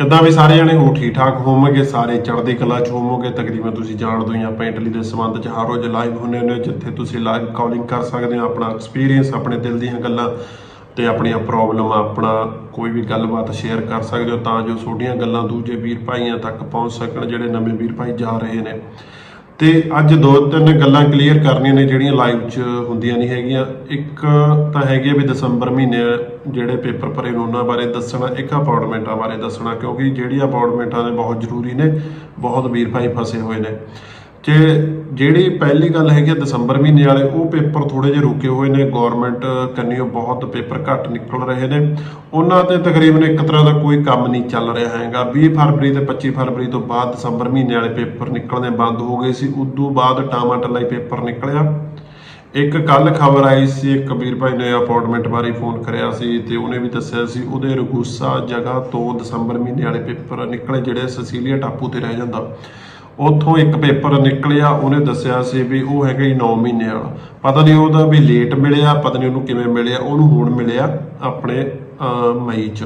ਕਿੱਦਾਂ ਵੀ ਸਾਰੇ ਜਣੇ ਹੋ ਠੀਕ ਠਾਕ ਹੋਵੋਗੇ ਸਾਰੇ ਚੜ੍ਹਦੀ ਕਲਾ ਚ ਹੋਵੋਗੇ ਤਕਰੀਬਨ ਤੁਸੀਂ ਜਾਣਦੇ ਹੀ ਆਪਾਂ ਇਟਲੀ ਦੇ ਸੰਬੰਧ ਚ ਹਰ ਰੋਜ਼ ਲਾਈਵ ਹੁੰਨੇ ਹੁੰਦੇ ਹੋ, ਜਿੱਥੇ ਤੁਸੀਂ ਲਾਈਵ ਕਾਲਿੰਗ ਕਰ ਸਕਦੇ ਹੋ ਆਪਣਾ ਐਕਸਪੀਰੀਅੰਸ ਆਪਣੇ ਦਿਲ ਦੀਆਂ ਗੱਲਾਂ ਤੇ ਆਪਣੀਆਂ ਪ੍ਰੋਬਲਮ ਆਪਣਾ ਕੋਈ ਵੀ ਗੱਲਬਾਤ ਸ਼ੇਅਰ ਕਰ ਸਕਦੇ ਹੋ ਤਾਂ ਜੋ ਤੁਹਾਡੀਆਂ ਗੱਲਾਂ ਦੂਜੇ ਵੀਰ ਭਾਈਆਂ ਤੱਕ ਪਹੁੰਚ ਸਕਣ ਜਿਹੜੇ ਨਵੇਂ ਵੀਰ ਭਾਈ ਜਾ ਰਹੇ ਨੇ। ਤੇ ਅੱਜ ਦੋ ਤਿੰਨ ਗੱਲਾਂ ਕਲੀਅਰ ਕਰਨੀਆਂ ਨੇ ਜਿਹੜੀਆਂ ਲਾਈਵ 'ਚ ਹੁੰਦੀਆਂ ਨਹੀਂ ਹੈਗੀਆਂ। ਇੱਕ ਤਾਂ ਹੈਗੀ ਆ ਵੀ ਦਸੰਬਰ ਮਹੀਨੇ ਜਿਹੜੇ ਪੇਪਰ ਭਰੇ ਨੇ, ਉਹਨਾਂ ਬਾਰੇ ਦੱਸਣਾ, ਇੱਕ ਅਪਾਰਟਮੈਂਟਾਂ ਬਾਰੇ ਦੱਸਣਾ, ਕਿਉਂਕਿ ਜਿਹੜੀ ਅਪਾਰਟਮੈਂਟਾਂ ਨੇ ਬਹੁਤ ਜ਼ਰੂਰੀ ਨੇ, ਬਹੁਤ ਵੀਰ ਭਾਈ ਫਸੇ ਹੋਏ ਨੇ। ਤੇ ਜਿਹੜੀ ਪਹਿਲੀ ਗੱਲ ਹੈਗੀ ਆ ਦਸੰਬਰ ਮਹੀਨੇ ਵਾਲੇ, ਉਹ ਪੇਪਰ ਥੋੜੇ ਜਿਹਾ ਰੁਕੇ ਹੋਏ ਨੇ ਗਵਰਨਮੈਂਟ ਕੰਨਿਓ ਬਹੁਤ ਪੇਪਰ ਘੱਟ ਨਿਕਲ ਰਹੇ ਨੇ। ਉਹਨਾਂ ਤੇ ਤਕਰੀਬਨ ਇੱਕ ਤਰ੍ਹਾਂ ਦਾ ਕੋਈ ਕੰਮ ਨਹੀਂ ਚੱਲ ਰਿਹਾ ਹੈਗਾ। 20 ਫਰਵਰੀ ਤੇ 25 ਫਰਵਰੀ ਤੋਂ ਬਾਅਦ ਦਸੰਬਰ ਮਹੀਨੇ ਵਾਲੇ ਪੇਪਰ ਨਿਕਲਣੇ ਬੰਦ ਹੋ ਗਏ ਸੀ। ਉਦੋਂ ਬਾਅਦ ਟਾਮਾਟਰ ਹੀ ਪੇਪਰ ਨਿਕਲਿਆ। ਇੱਕ ਕੱਲ ਖਬਰ ਆਈ ਸੀ ਕਬੀਰ ਭਾਈ ਨੇ ਅਪਾਰਟਮੈਂਟ ਬਾਰੇ ਫੋਨ ਕਰਿਆ ਸੀ ਤੇ ਉਹਨੇ ਵੀ ਦੱਸਿਆ ਸੀ, ਉਹਦੇ ਰਗੂਸਾ ਜਗ੍ਹਾ ਤੋਂ ਦਸੰਬਰ ਮਹੀਨੇ ਵਾਲੇ ਪੇਪਰ ਨਿਕਲੇ, ਜਿਹੜੇ ਸਸੀਲੀਆ ਟਾਪੂ ਤੇ ਰਹਿ ਜਾਂਦਾ। ਉੱਥੋਂ ਇੱਕ ਪੇਪਰ ਨਿਕਲਿਆ, ਉਹਨੇ ਦੱਸਿਆ ਸੀ ਵੀ ਉਹ ਹੈਗਾ ਹੀ 9 ਮਹੀਨੇ ਵਾਲਾ। ਪਤਾ ਨਹੀਂ ਉਹਦਾ ਵੀ ਲੇਟ ਮਿਲਿਆ, ਪਤਾ ਨਹੀਂ ਉਹਨੂੰ ਕਿਵੇਂ ਮਿਲਿਆ, ਉਹਨੂੰ ਹੁਣ ਮਿਲਿਆ ਆਪਣੇ ਮਈ ਚ,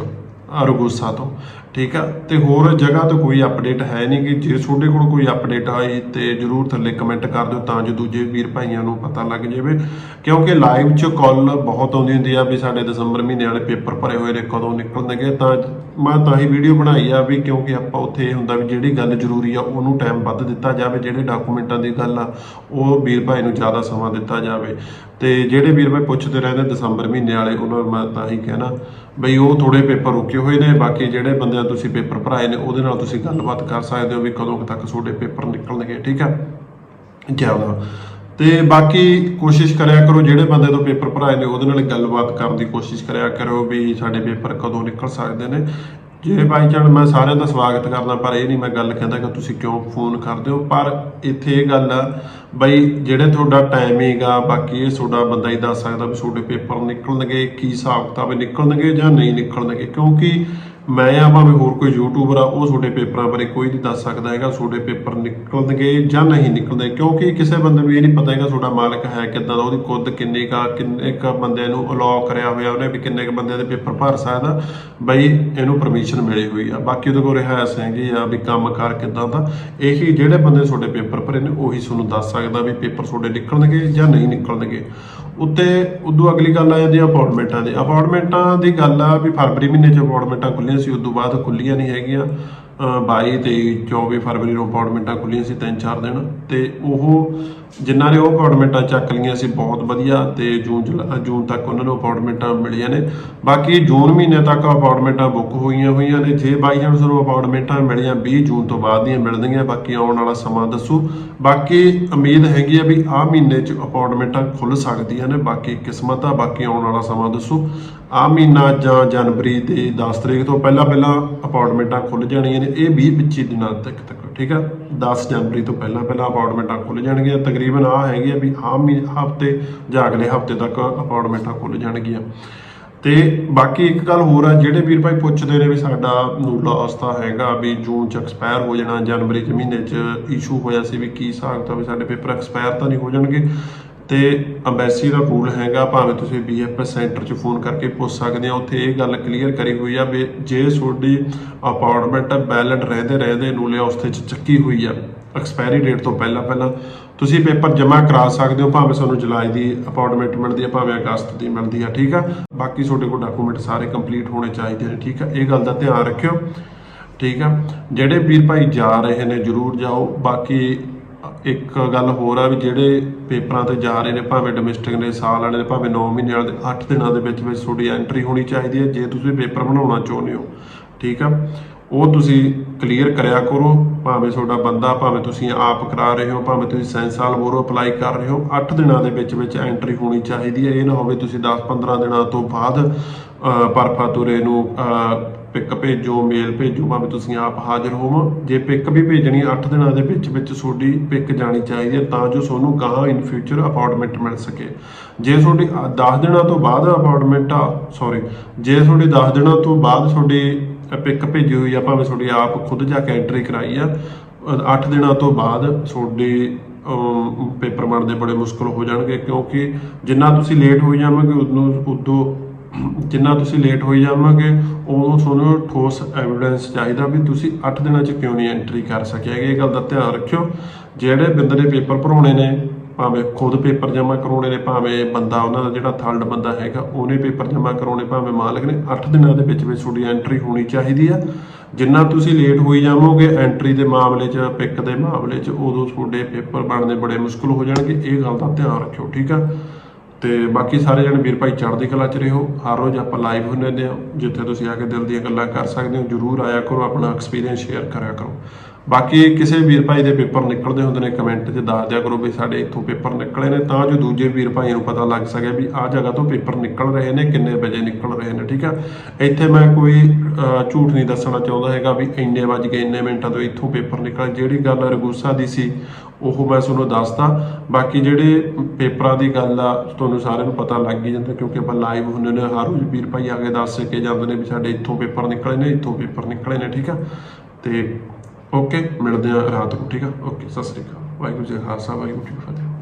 ਅਰਗੂਸਾ ਤੋਂ। ਠੀਕ ਆ? ਤੇ ਹੋਰ ਜਗ੍ਹਾ ਤੋਂ ਕੋਈ ਅਪਡੇਟ ਹੈ ਨਹੀਂ ਕਿ ਜੇ ਤੁਹਾਡੇ ਕੋਲ ਕੋਈ ਅਪਡੇਟ ਆਈ ਤੇ ਜਰੂਰ ਥੱਲੇ ਕਮੈਂਟ ਕਰ ਦਿਓ, ਤਾਂ ਜੋ ਦੂਜੇ ਵੀਰ ਭਾਈਆਂ ਨੂੰ ਪਤਾ ਲੱਗ ਜਾਵੇ। ਕਿਉਂਕਿ ਲਾਈਵ 'ਚ ਕਾਲ ਬਹੁਤ ਆਉਂਦੀ ਹੁੰਦੀ ਆ ਵੀ ਸਾਡੇ ਦਸੰਬਰ ਮਹੀਨੇ ਵਾਲੇ ਪੇਪਰ ਭਰੇ ਹੋਏ ਨੇ, ਕਦੋਂ ਨਿਕਲਣਗੇ, ਤਾਂ ਮੈਂ ਤਾਂ ਹੀ ਵੀਡੀਓ ਬਣਾਈ ਆ ਵੀ ਕਿਉਂਕਿ ਆਪਾਂ ਉੱਥੇ ਇਹ ਹੁੰਦਾ ਵੀ ਜਿਹੜੀ ਗੱਲ ਜ਼ਰੂਰੀ ਆ, ਉਹਨੂੰ ਟਾਈਮ ਵੱਧ ਦਿੱਤਾ ਜਾਵੇ, ਜਿਹੜੇ ਡਾਕੂਮੈਂਟਾਂ ਦੀ ਗੱਲ ਆ, ਉਹ ਵੀਰ ਭਾਈ ਨੂੰ ਜ਼ਿਆਦਾ ਸਮਾਂ ਦਿੱਤਾ ਜਾਵੇ। ਤੇ ਜਿਹੜੇ ਵੀਰ ਭਾਈ ਪੁੱਛਦੇ ਰਹਿੰਦੇ ਦਸੰਬਰ ਮਹੀਨੇ ਵਾਲੇ, ਉਹਨਾਂ ਨੂੰ ਮੈਂ ਤਾਂ ਹੀ ਕਹਿਣਾ ਬਈ ਉਹ ਥੋੜੇ ਪੇਪਰ ਰੁਕੇ ਹੋਏ ਨੇ, ਬਾਕੀ ਜਿਹੜੇ ਬੰਦਿਆਂ ਤੁਸੀਂ ਪੇਪਰ ਭਰਾਏ ਨੇ, ਉਹਦੇ ਨਾਲ ਤੁਸੀਂ ਗੱਲਬਾਤ ਕਰ ਸਕਦੇ ਹੋ ਵੀ ਕਦੋਂ ਤੱਕ ਤੁਹਾਡੇ ਪੇਪਰ ਨਿਕਲਣਗੇ, ਠੀਕ ਆ? ਜ਼ਿਆਦਾ ਤੇ ਬਾਕੀ ਕੋਸ਼ਿਸ਼ ਕਰਿਆ ਕਰੋ, ਜਿਹੜੇ ਬੰਦੇ ਤੋਂ ਪੇਪਰ ਭਰਾਏ ਨੇ, ਉਹਦੇ ਨਾਲ ਗੱਲਬਾਤ ਕਰਨ ਦੀ ਕੋਸ਼ਿਸ਼ ਕਰਿਆ ਕਰੋ ਵੀ ਸਾਡੇ ਪੇਪਰ ਕਦੋਂ ਨਿਕਲ ਸਕਦੇ ਨੇ। ਜੇ ਬਾਈ ਚਾਂਸ ਮੈਂ ਸਾਰਿਆਂ ਦਾ ਸਵਾਗਤ ਕਰਦਾ, ਪਰ ਇਹ ਨਹੀਂ ਮੈਂ ਗੱਲ ਕਹਿੰਦਾ ਕਿ ਤੁਸੀਂ ਕਿਉਂ ਫੋਨ ਕਰਦੇ ਹੋ। ਪਰ ਇੱਥੇ ਇਹ ਗੱਲ ਆ, ਬਈ ਜਿਹੜੇ ਤੁਹਾਡਾ ਟਾਈਮਿੰਗ ਆ, ਬਾਕੀ ਇਹ ਤੁਹਾਡਾ ਬੰਦਾ ਹੀ ਦੱਸ ਸਕਦਾ ਵੀ ਤੁਹਾਡੇ ਪੇਪਰ ਨਿਕਲਣਗੇ, ਕੀ ਹਿਸਾਬ ਕਿਤਾਬ ਨਿਕਲਣਗੇ ਜਾਂ ਨਹੀਂ ਨਿਕਲਣਗੇ। ਕਿਉਂਕਿ ਮੈਂ ਆ ਭਾਵੇਂ ਹੋਰ ਕੋਈ ਯੂਟਿਊਬਰ ਆ, ਉਹ ਤੁਹਾਡੇ ਪੇਪਰਾਂ ਬਾਰੇ ਕੋਈ ਨਹੀਂ ਦੱਸ ਸਕਦਾ ਹੈਗਾ, ਤੁਹਾਡੇ ਪੇਪਰ ਨਿਕਲਣਗੇ ਜਾਂ ਨਹੀਂ ਨਿਕਲਦੇ, ਕਿਉਂਕਿ ਕਿਸੇ ਬੰਦੇ ਨੂੰ ਇਹ ਨਹੀਂ ਪਤਾ ਹੈਗਾ ਤੁਹਾਡਾ ਮਾਲਕ ਹੈ ਕਿੱਦਾਂ ਦਾ, ਉਹਦੀ ਕੁੱਦ ਕਿੰਨੀ ਕਾ ਕਿੰਨੇ ਕ ਬੰਦਿਆਂ ਨੂੰ ਅਲਾਉ ਕਰਿਆ ਹੋਇਆ, ਉਹਨੇ ਵੀ ਕਿੰਨੇ ਕ ਬੰਦਿਆਂ ਦੇ ਪੇਪਰ ਭਰ ਸਕਦਾ। ਬਈ ਇਹਨੂੰ ਪਰਮਿਸ਼ਨ ਮਿਲੀ ਹੋਈ ਆ। ਬਾਕੀ ਉਹਦੇ ਕੋਲ ਰਿਹਾਇਸ਼ ਹੈਗੀ ਆ ਵੀ ਕੰਮ ਕਾਰ ਕਿੱਦਾਂ ਦਾ। ਇਹੀ ਜਿਹੜੇ ਬੰਦੇ ਤੁਹਾਡੇ ਪੇਪਰ ਭਰੇ ਨੇ, ਉਹੀ ਤੁਹਾਨੂੰ ਦੱਸ ਸਕਦਾ ਵੀ ਪੇਪਰ ਤੁਹਾਡੇ ਨਿਕਲਣਗੇ ਜਾਂ ਨਹੀਂ ਨਿਕਲਣਗੇ। ਉੱਤੇ ਉਦੋਂ ਅਗਲੀ ਗੱਲ ਆ ਜਾਂਦੀ ਆ ਅਪਾਰਟਮੈਂਟਾਂ ਦੀ। ਅਪਾਰਟਮੈਂਟਾਂ ਦੀ ਗੱਲ ਆ ਵੀ ਫਰਵਰੀ ਮਹੀਨੇ ਚ ਅਪਾਰਟਮੈਂਟਾਂ ਖੁੱਲੀਆਂ ਸੀ, ਉਦੋਂ ਬਾਅਦ ਖੁੱਲੀਆਂ ਨਹੀਂ ਹੈਗੀਆਂ। ਅਹ 22 23 24 ਫਰਵਰੀ ਨੂੰ ਅਪਾਰਟਮੈਂਟਾਂ ਖੁੱਲੀਆਂ ਸੀ ਤਿੰਨ ਚਾਰ ਦਿਨ। ਤੇ ਉਹ ਜਿਨ੍ਹਾਂ ਨੇ ਉਹ ਅਪਾਰਟਮੈਂਟਾਂ ਚੱਕ ਲਈਆਂ ਸੀ, ਬਹੁਤ ਵਧੀਆ ਤੇ ਜੂਨ ਜੁਲਾ- ਜੂਨ ਤੱਕ ਉਹਨਾਂ ਨੂੰ ਅਪਾਰਟਮੈਂਟਾਂ ਮਿਲੀਆਂ ਨੇ। ਬਾਕੀ ਜੂਨ ਮਹੀਨੇ ਤੱਕ ਅਪਾਰਟਮੈਂਟਾਂ ਬੁੱਕ ਹੋਈਆਂ ਹੋਈਆਂ ਨੇ। ਜੇ ਬਾਈ ਚਾਂਸ ਨੂੰ ਅਪਾਰਟਮੈਂਟਾਂ ਮਿਲੀਆਂ 20 ਜੂਨ ਤੋਂ ਬਾਅਦ ਦੀਆਂ ਮਿਲਣਗੀਆਂ, ਬਾਕੀ ਆਉਣ ਵਾਲਾ ਸਮਾਂ ਦੱਸੂ। ਬਾਕੀ ਉਮੀਦ ਹੈਗੀ ਆ ਵੀ ਆਹ ਮਹੀਨੇ 'ਚ ਅਪਾਰਟਮੈਂਟਾਂ ਖੁੱਲ ਸਕਦੀਆਂ ਨੇ। ਬਾਕੀ ਕਿਸਮਤ ਆ, ਬਾਕੀ ਆਉਣ ਵਾਲਾ ਸਮਾਂ ਦੱਸੂ। ਆਹ ਮਹੀਨਾ ਜਾਂ ਜਨਵਰੀ ਦੇ 10 ਤਰੀਕ ਤੋਂ ਪਹਿਲਾਂ ਪਹਿਲਾਂ ਅਪਾਰਟਮੈਂਟਾਂ ਖੁੱਲ ਜਾਣੀਆਂ ਨੇ। ਇਹ 20 25 ਦਿਨਾਂ ਤੱਕ ਤੱਕ, ਠੀਕ ਆ? 10 ਜਨਵਰੀ ਤੋਂ ਪਹਿਲਾਂ ਪਹਿਲਾਂ ਅਪਾਰਟਮੈਂਟਾਂ ਖੁੱਲ ਜਾਣਗੀਆਂ। ਤਕਰੀਬਨ ਤਕਰੀਬਨ ਆ ਹੈਗੀ ਆ ਵੀ ਆਹ ਹਫ਼ਤੇ ਜਾਂ ਅਗਲੇ ਹਫ਼ਤੇ ਤੱਕ ਅਪਾਰਟਮੈਂਟਾਂ ਖੁੱਲ ਜਾਣਗੀਆਂ। ਤੇ ਬਾਕੀ ਇੱਕ ਗੱਲ ਹੋਰ ਆ, ਜਿਹੜੇ ਵੀਰ ਭਾਈ ਪੁੱਛਦੇ ਨੇ ਵੀ ਸਾਡਾ ਨੂਲਾ ਅਵਸਥਾ ਹੈਗਾ ਵੀ ਜੂਨ ਚ ਐਕਸਪਾਇਰ ਹੋ ਜਾਣਾ, ਜਨਵਰੀ ਚ ਮਹੀਨੇ ਚ ਇਸ਼ੂ ਹੋਇਆ ਸੀ ਵੀ ਕੀ ਹਿਸਾਬ ਤਾਂ ਵੀ ਸਾਡੇ ਪੇਪਰ ਐਕਸਪਾਇਰ ਤਾਂ ਨਹੀਂ ਹੋ ਜਾਣਗੇ। ਤੇ ਅੰਬੈਸੀ ਦਾ ਰੂਲ ਹੈਗਾ, ਭਾਵੇਂ ਤੁਸੀਂ ਬੀਐਫਐਸ ਸੈਂਟਰ 'ਚ ਫੋਨ ਕਰਕੇ ਪੁੱਛ ਸਕਦੇ ਆ, ਉੱਥੇ ਇਹ ਗੱਲ ਕਲੀਅਰ ਕਰੀ ਹੋਈ ਆ ਵੀ ਜੇ ਤੁਹਾਡੀ ਅਪਾਰਟਮੈਂਟ ਵੈਲਿਡ ਰਹਿੰਦੇ ਰਹਿੰਦੇ ਨੂਲੇ ਅਵਸਥੇ 'ਚ ਚੱਕੀ ਹੋਈ ਆ ਐਕਸਪਾਇਰੀ ਡੇਟ ਤੋਂ ਪਹਿਲਾਂ ਪਹਿਲਾਂ ਤੁਸੀਂ ਪੇਪਰ ਜਮ੍ਹਾਂ ਕਰਾ ਸਕਦੇ ਹੋ, ਭਾਵੇਂ ਤੁਹਾਨੂੰ ਜੁਲਾਈ ਦੀ ਅਪਾਰਟਮੈਂਟ ਮਿਲਦੀ ਹੈ, ਭਾਵੇਂ ਅਗਸਤ ਦੀ ਮਿਲਦੀ ਆ ਠੀਕ ਆ? ਬਾਕੀ ਤੁਹਾਡੇ ਕੋਲ ਡਾਕੂਮੈਂਟ ਸਾਰੇ ਕੰਪਲੀਟ ਹੋਣੇ ਚਾਹੀਦੇ ਨੇ, ਠੀਕ ਆ? ਇਹ ਗੱਲ ਦਾ ਧਿਆਨ ਰੱਖਿਓ, ਠੀਕ ਆ? ਜਿਹੜੇ ਵੀਰ ਭਾਈ ਜਾ ਰਹੇ ਨੇ, ਜਰੂਰ ਜਾਓ। ਬਾਕੀ ਇੱਕ ਗੱਲ ਹੋਰ ਆ ਵੀ ਜਿਹੜੇ ਪੇਪਰਾਂ ਤੇ ਜਾ ਰਹੇ ਨੇ, ਭਾਵੇਂ ਡੋਮੈਸਟਿਕ ਨੇ, ਸਾਲ ਵਾਲੇ ਨੇ, ਭਾਵੇਂ 9 ਮਹੀਨੇ ਵਾਲੇ ਦੇ 8 ਦਿਨਾਂ ਦੇ ਵਿੱਚ ਵਿੱਚ ਤੁਹਾਡੀ ਐਂਟਰੀ ਹੋਣੀ ਚਾਹੀਦੀ ਹੈ, ਜੇ ਤੁਸੀਂ ਪੇਪਰ ਬਣਾਉਣਾ ਚਾਹੁੰਦੇ ਹੋ, ਠੀਕ ਆ? ਉਹ ਤੁਸੀਂ ਕਲੀਅਰ ਕਰਿਆ ਕਰੋ, ਭਾਵੇਂ ਤੁਹਾਡਾ ਬੰਦਾ, ਭਾਵੇਂ ਤੁਸੀਂ ਆਪ ਕਰਾ ਰਹੇ ਹੋ, ਭਾਵੇਂ ਤੁਸੀਂ ਸੈਂਸ ਸਾਲ ਬੋਰੋ ਅਪਲਾਈ ਕਰ ਰਹੇ ਹੋ 8 ਦਿਨਾਂ ਦੇ ਵਿੱਚ ਵਿੱਚ ਐਂਟਰੀ ਹੋਣੀ ਚਾਹੀਦੀ ਹੈ। ਇਹ ਨਾ ਹੋਵੇ ਤੁਸੀਂ 10-15 ਦਿਨਾਂ ਤੋਂ ਬਾਅਦ ਪਰਫਾ ਤੁਰੇ ਨੂੰ ਪਿਕ ਭੇਜੋ ਮੇਲ ਭੇਜੋ, ਭਾਵੇਂ ਤੁਸੀਂ ਆਪ ਹਾਜ਼ਰ ਹੋਵੋ। ਜੇ ਪਿਕ ਵੀ ਭੇਜਣੀ 8 ਦਿਨਾਂ ਦੇ ਵਿੱਚ ਵਿੱਚ ਤੁਹਾਡੀ ਪਿਕ ਜਾਣੀ ਚਾਹੀਦੀ ਹੈ, ਤਾਂ ਜੋ ਤੁਹਾਨੂੰ ਗਾਹਾਂ ਇਨ ਫਿਊਚਰ ਅਪਾਰਟਮੈਂਟ ਮਿਲ ਸਕੇ। ਜੇ ਤੁਹਾਡੀ 10 ਦਿਨਾਂ ਤੋਂ ਬਾਅਦ ਅਪਾਰਟਮੈਂਟ ਆ ਸੌਰੀ ਜੇ ਤੁਹਾਡੀ 10 ਦਿਨਾਂ ਤੋਂ ਬਾਅਦ ਤੁਹਾਡੀ ਪਿਕ ਭੇਜੀ ਹੋਈ ਆ, ਭਾਵੇਂ ਤੁਹਾਡੀ ਆਪ ਖੁਦ ਜਾ ਕੇ ਐਂਟਰੀ ਕਰਾਈ ਆ। 8 ਦਿਨਾਂ ਤੋਂ ਬਾਅਦ ਤੁਹਾਡੀ ਪੇਪਰ ਬਣਦੇ ਬੜੇ ਮੁਸ਼ਕਲ ਹੋ ਜਾਣਗੇ, ਕਿਉਂਕਿ ਜਿੰਨਾ ਤੁਸੀਂ ਲੇਟ ਹੋਈ ਜਾਵੋਗੇ, ਉਦੋਂ ਉਦੋਂ ਜਿੰਨਾ ਤੁਸੀਂ ਲੇਟ ਹੋਈ ਜਾਵਾਂਗੇ, ਉਦੋਂ ਤੁਹਾਨੂੰ ਠੋਸ ਐਵੀਡੈਂਸ ਚਾਹੀਦਾ ਵੀ ਤੁਸੀਂ 8 ਦਿਨਾਂ 'ਚ ਕਿਉਂ ਨਹੀਂ ਐਂਟਰੀ ਕਰ ਸਕਿਆ। ਇਹ ਗੱਲ ਦਾ ਧਿਆਨ ਰੱਖਿਓ। ਜਿਹੜੇ ਬੰਦੇ ਨੇ ਪੇਪਰ ਭਰਾਉਣੇ ਨੇ ਭਾਵੇਂ ਖੁਦ ਪੇਪਰ ਜਮ੍ਹਾਂ ਕਰਾਉਣੇ ਨੇ, ਭਾਵੇਂ ਬੰਦਾ ਉਹਨਾਂ ਦਾ ਜਿਹੜਾ ਥਰਡ ਬੰਦਾ ਹੈਗਾ, ਉਹਨੇ ਪੇਪਰ ਜਮ੍ਹਾਂ ਕਰਾਉਣੇ, ਭਾਵੇਂ ਮਾਲਕ ਨੇ 8 ਦਿਨਾਂ ਦੇ ਵਿੱਚ ਵਿੱਚ ਤੁਹਾਡੀ ਐਂਟਰੀ ਹੋਣੀ ਚਾਹੀਦੀ ਆ। ਜਿੰਨਾ ਤੁਸੀਂ ਲੇਟ ਹੋਈ ਜਾਵੋਗੇ ਐਂਟਰੀ ਦੇ ਮਾਮਲੇ 'ਚ ਪਿਕ ਦੇ ਮਾਮਲੇ 'ਚ, ਉਦੋਂ ਤੁਹਾਡੇ ਪੇਪਰ ਬਣਨੇ ਬੜੇ ਮੁਸ਼ਕਲ ਹੋ ਜਾਣਗੇ। ਇਹ ਗੱਲ ਦਾ ਧਿਆਨ ਰੱਖਿਓ, ਠੀਕ ਆ? ਤੇ ਬਾਕੀ ਸਾਰੇ ਜਣੇ ਵੀਰ ਭਾਈ ਚੜ੍ਹਦੀ ਕਲਾ ਚ ਰਹੋ। ਹਰ ਰੋਜ਼ ਆਪਾਂ ਲਾਈਵ ਹੁੰਦੇ ਹਾਂ ਜਿੱਥੇ ਤੁਸੀਂ ਆ ਕੇ ਦਿਲ ਦੀਆਂ ਗੱਲਾਂ ਕਰ ਸਕਦੇ ਹੋ, ਜਰੂਰ ਆਇਆ ਕਰੋ, ਆਪਣਾ ਐਕਸਪੀਰੀਅੰਸ ਸ਼ੇਅਰ ਕਰਿਆ ਕਰੋ। ਬਾਕੀ ਕਿਸੇ ਵੀਰ ਭਾਈ ਦੇ ਪੇਪਰ ਨਿਕਲਦੇ ਹੁੰਦੇ ਨੇ ਕਮੈਂਟ 'ਚ ਦੱਸ ਦਿਆ ਕਰੋ ਵੀ ਸਾਡੇ ਇੱਥੋਂ ਪੇਪਰ ਨਿਕਲੇ ਨੇ, ਤਾਂ ਜੋ ਦੂਜੇ ਵੀਰ ਭਾਈ ਨੂੰ ਪਤਾ ਲੱਗ ਸਕੇ ਵੀ ਆਹ ਜਗ੍ਹਾ ਤੋਂ ਪੇਪਰ ਨਿਕਲ ਰਹੇ ਨੇ, ਕਿੰਨੇ ਵਜੇ ਨਿਕਲ ਰਹੇ ਨੇ, ਠੀਕ ਆ? ਇੱਥੇ ਮੈਂ ਕੋਈ ਝੂਠ ਨਹੀਂ ਦੱਸਣਾ ਚਾਹੁੰਦਾ ਹੈਗਾ ਵੀ ਇੰਨੇ ਵੱਜ ਕੇ ਇੰਨੇ ਮਿੰਟਾਂ ਤੋਂ ਇੱਥੋਂ ਪੇਪਰ ਨਿਕਲ। ਜਿਹੜੀ ਗੱਲ ਰਗੂਸਾ ਦੀ ਸੀ, ਉਹ ਮੈਂ ਤੁਹਾਨੂੰ ਦੱਸਦਾ। ਬਾਕੀ ਜਿਹੜੇ ਪੇਪਰਾਂ ਦੀ ਗੱਲ ਆ, ਤੁਹਾਨੂੰ ਸਾਰਿਆਂ ਨੂੰ ਪਤਾ ਲੱਗ ਹੀ ਜਾਂਦਾ ਕਿਉਂਕਿ ਆਪਾਂ ਲਾਈਵ ਹੁੰਦੇ ਨੇ, ਹਰ ਰੋਜ਼ ਵੀਰ ਭਾਈ ਆ ਕੇ ਦੱਸ ਕੇ ਜਾਂਦੇ ਨੇ ਵੀ ਸਾਡੇ ਇੱਥੋਂ ਪੇਪਰ ਨਿਕਲੇ ਨੇ, ਇੱਥੋਂ ਪੇਪਰ ਨਿਕਲੇ ਨੇ, ਠੀਕ ਆ? ਤੇ ਓਕੇ ਮਿਲਦੇ ਆ ਰਾਤ ਨੂੰ, ਠੀਕ ਆ? ਓਕੇ ਸਤਿ ਸ੍ਰੀ ਅਕਾਲ। ਵਾਹਿਗੁਰੂ ਜੀ ਕਾ ਖਾਲਸਾ, ਵਾਹਿਗੁਰੂ ਜੀ ਕੀ ਫਤਿਹ।